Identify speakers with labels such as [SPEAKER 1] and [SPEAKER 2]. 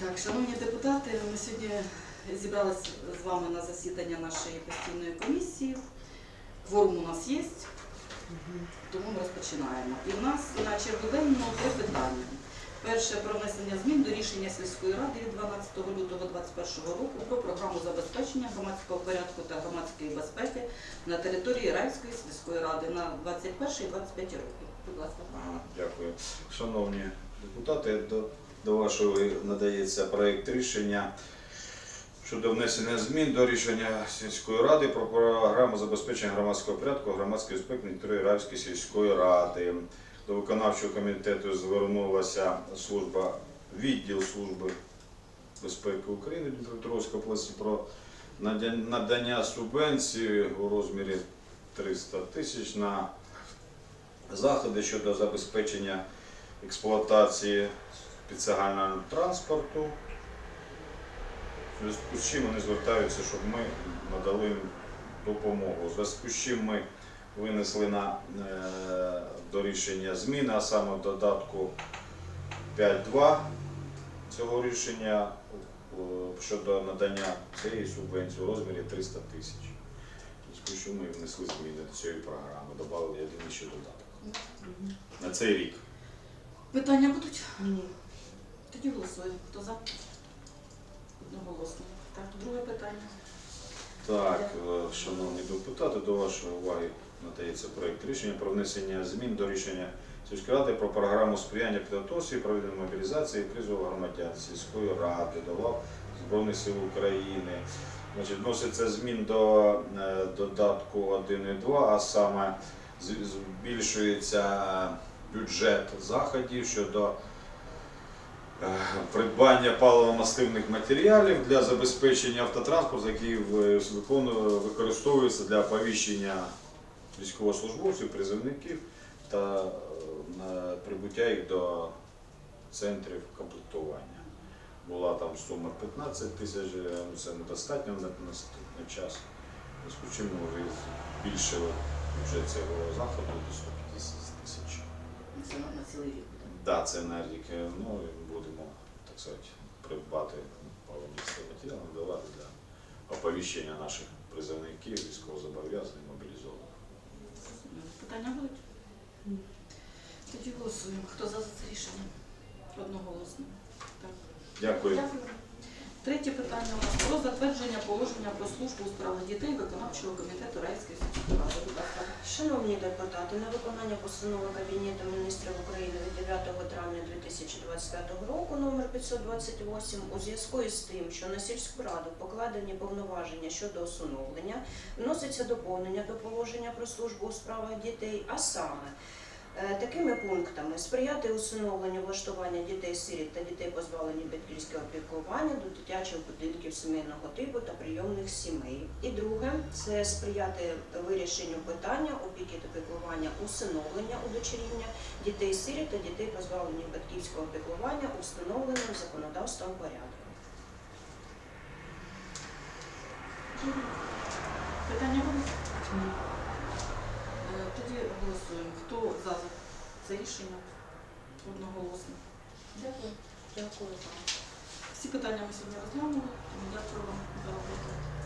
[SPEAKER 1] Так, шановні депутати, ми сьогодні зібралися з вами на засідання нашої постійної комісії. Кворум у нас є, тому ми розпочинаємо. І в нас на денного три питання. Перше про внесення змін до рішення сільської ради від 12 лютого 2021 року про програму забезпечення громадського порядку та громадської безпеки на території Райської сільської ради на 21 і 25 роки. Будь ласка.
[SPEAKER 2] Дякую. Шановні депутати, до вашого надається проєкт рішення щодо внесення змін до рішення сільської ради про програму забезпечення громадського порядку, громадської безпеки території Равської сільської ради. До виконавчого комітету звернулася служба, відділ служби безпеки України Дніпропетровської області про надання субвенції у розмірі 300 тисяч на заходи щодо забезпечення експлуатації спеціального транспорту. В зв'язку з чим вони звертаються, щоб ми надали їм допомогу. У зв'язку з чим ми винесли на, е, до рішення зміни, а саме в додатку 5.2 цього рішення е, щодо надання цієї субвенції у розмірі 300 тисяч. У зв'язку з чим ми внесли зміни до цієї програми, додали один ще додаток на цей рік.
[SPEAKER 1] Питання будуть?
[SPEAKER 3] Ні.
[SPEAKER 1] Тоді голосуємо. Хто за? Одноголосно. Так, друге питання.
[SPEAKER 2] Так, е, шановні депутати, до вашої уваги надається проєкт рішення про внесення змін до рішення сільської ради про програму сприяння підготовці і проведення мобілізації і призову громадян сільської ради до Збройних сил України. Значить, вноситься змін до е, додатку 1 і 2, а саме збільшується бюджет заходів щодо е, придбання паливно-мастивних матеріалів для забезпечення автотранспорту, який використовується для оповіщення військовослужбовців, призовників та е, прибуття їх до центрів комплектування. Була там сума 15 тисяч, е, ну, це недостатньо на наступний час. Зв'язку ми збільшили бюджет цього заходу до 150 тисяч.
[SPEAKER 1] На, цілий рік.
[SPEAKER 2] Да, це енергіки, Ну і будемо так сказати придбати паливні матеріали, давати для оповіщення наших призовників, військовозобов'язаних, мобілізованих.
[SPEAKER 1] Питання будуть?
[SPEAKER 3] Ні.
[SPEAKER 1] Тоді голосуємо. Хто за це рішення? Одноголосно. Так.
[SPEAKER 2] Дякую.
[SPEAKER 1] Дякую. Третє питання у нас про затвердження положення про службу у справах дітей виконавчого комітету Райської сільської ради. Будь ласка.
[SPEAKER 3] Шановні депутати, на виконання постанови Кабінету міністрів України від 9 травня 2025 року номер 528 у зв'язку із тим, що на сільську раду покладені повноваження щодо усиновлення, вноситься доповнення до положення про службу у справах дітей, а саме Такими пунктами сприяти усиновленню влаштування дітей-сиріт та дітей, позбавлені батьківського опікування до дитячих будинків сімейного типу та прийомних сімей. І друге це сприяти вирішенню питання опіки та піклування усиновлення удочеріння дітей-сиріт та дітей, позбавлені батьківського опікування у встановленому законодавством порядку.
[SPEAKER 1] Питання будуть? Це рішення? Одноголосно. Дякую.
[SPEAKER 3] Дякую вам.
[SPEAKER 1] Всі питання ми сьогодні розглянули, тому дякую вам за роботу.